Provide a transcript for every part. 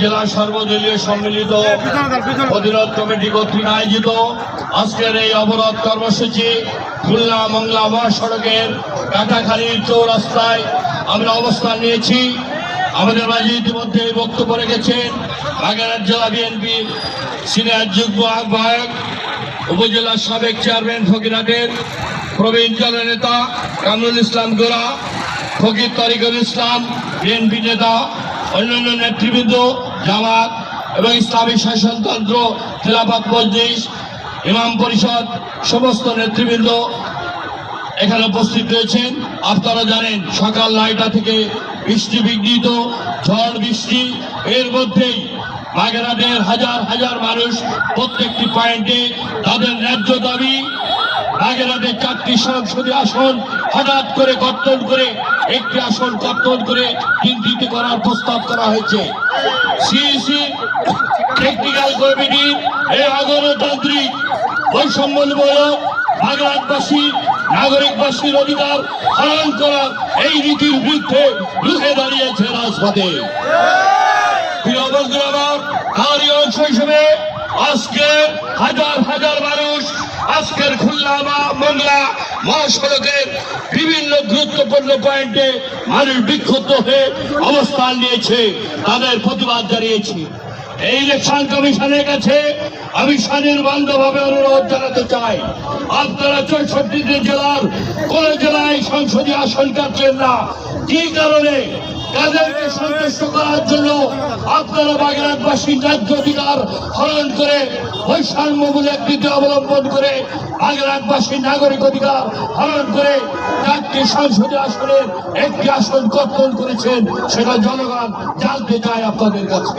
জেলা সর্বদলীয় সম্মিলিত প্রতিরোধ কমিটি কর্তৃক আয়োজিত আজকের এই অবরোধ কর্মসূচি খুলনা মংলা মহাসড়কের কাটাখালীর চৌরাস্তায় আমরা অবস্থান নিয়েছি। আমাদের মাঝে ইতিমধ্যে বক্তব্য রেখেছেন বাগেরহাট জেলা বিএনপির সিনিয়র যুগ্ম আহ্বায়ক উপজেলার সাবেক চেয়ারম্যান ফকিরহাটের প্রবীণ জননেতা কামরুল ইসলাম গোরা, ফকির তরিকুল ইসলাম বিএনপি নেতা অন্যান্য নেতৃবৃন্দ, জামাত এবং ইসলামী শাসনতন্ত্র, খেলাফত মজলিস, ইমাম পরিষদ, সমস্ত নেতৃবৃন্দ এখানে উপস্থিত রয়েছেন। আপনারা জানেন, সকাল নয়টা থেকে বৃষ্টি বিঘ্নিত, ঝড় বৃষ্টি। এর মধ্যেই বাগেরহাটের হাজার হাজার মানুষ প্রত্যেকটি পয়েন্টে তাদের ন্যায্য দাবি বাগেরহাটের চারটি সংসদীয় আসন হঠাৎ করে কর্তন করে, একটি আসন কর্তন করে তিনটিতে করার প্রস্তাব করা হয়েছে। সিইসি টেকনিক্যাল কমিটি এই অগণতান্ত্রিক বৈষম্যমূলক বাগেরহাটবাসী নাগরিকবাসীর অধিকার হরণ এই নীতির বিরুদ্ধে রুখে দাঁড়িয়েছে রাজপথে। প্রিয় আজকে হাজার হাজার আজকের খুলনা বা মংলা মহাসড়কের বিভিন্ন গুরুত্বপূর্ণ পয়েন্টে মানুষ বিক্ষুব্ধ হয়ে অবস্থান নিয়েছে, তাদের প্রতিবাদ জানিয়েছি। এই ইলেকশন কমিশনের কাছে আমি স্বনির্বন্ধভাবে অনুরোধ জানাতে চাই। আপনারা চৌষট্টিটি জেলার, কোন জেলায় সংসদীয় আসন কাটছেন না। কি কারণে? তাদেরকে সন্তুষ্ট করার জন্য আপনারা বাগেরহাটবাসীর ন্যায্য অধিকার হরণ করে বৈষম্যমূলক নীতি অবলম্বন করে বাগেরহাটবাসীর নাগরিক অধিকার হরণ করে চারটি সংসদীয় আসনের একটি আসন কর্তন করেছেন, সেটা জনগণ জানতে চায় আপনাদের কাছে।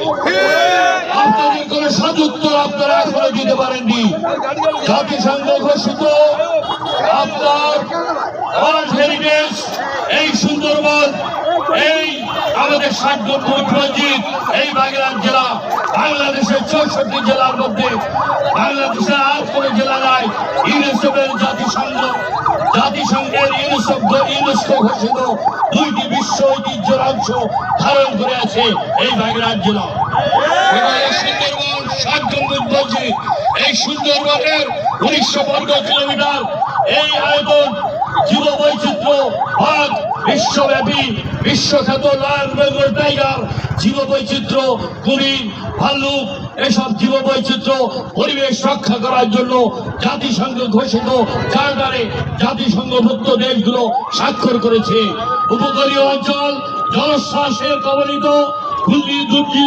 আপনাদের সদুত্তর আপনারা এখনও দিতে পারেননি। জাতিসংঘ ঘোষিত আপনার এই সুন্দরবন, এই আমাদের ষাট মসজিদ এই বাগেরহাট জেলা, বাংলাদেশের চৌষট্টি জেলার মধ্যে, বাংলাদেশের আর কোনো জেলা নাই। ইউনেস্কোর জাতিসংঘ, জাতিসংঘের ইউনেস্কো ইউনেস্কো ঘোষিত দুইটি বিশ্ব অংশ ধারণ করে আছে, এই বাগেরহাট জেলা এই সুন্দরবনের উনিশশো বর্গ কিলোমিটার, এই আয়তন জীব বৈচিত্র্য ভাগ বিশ্বব্যাপী, বিশ্বখ্যাত লায়ন বেঙ্গল টাইগার, জীব বৈচিত্র্য কুমির ভাল্লুক, এসব জীব বৈচিত্র্য পরিবেশ রক্ষা করার জন্য জাতিসংঘ ঘোষিত চার্টারে জাতিসংঘভুক্ত দেশগুলো স্বাক্ষর করেছে। উপকূলীয় অঞ্চল জলশ্বাসের কবলিত খুলি দুর্যোগ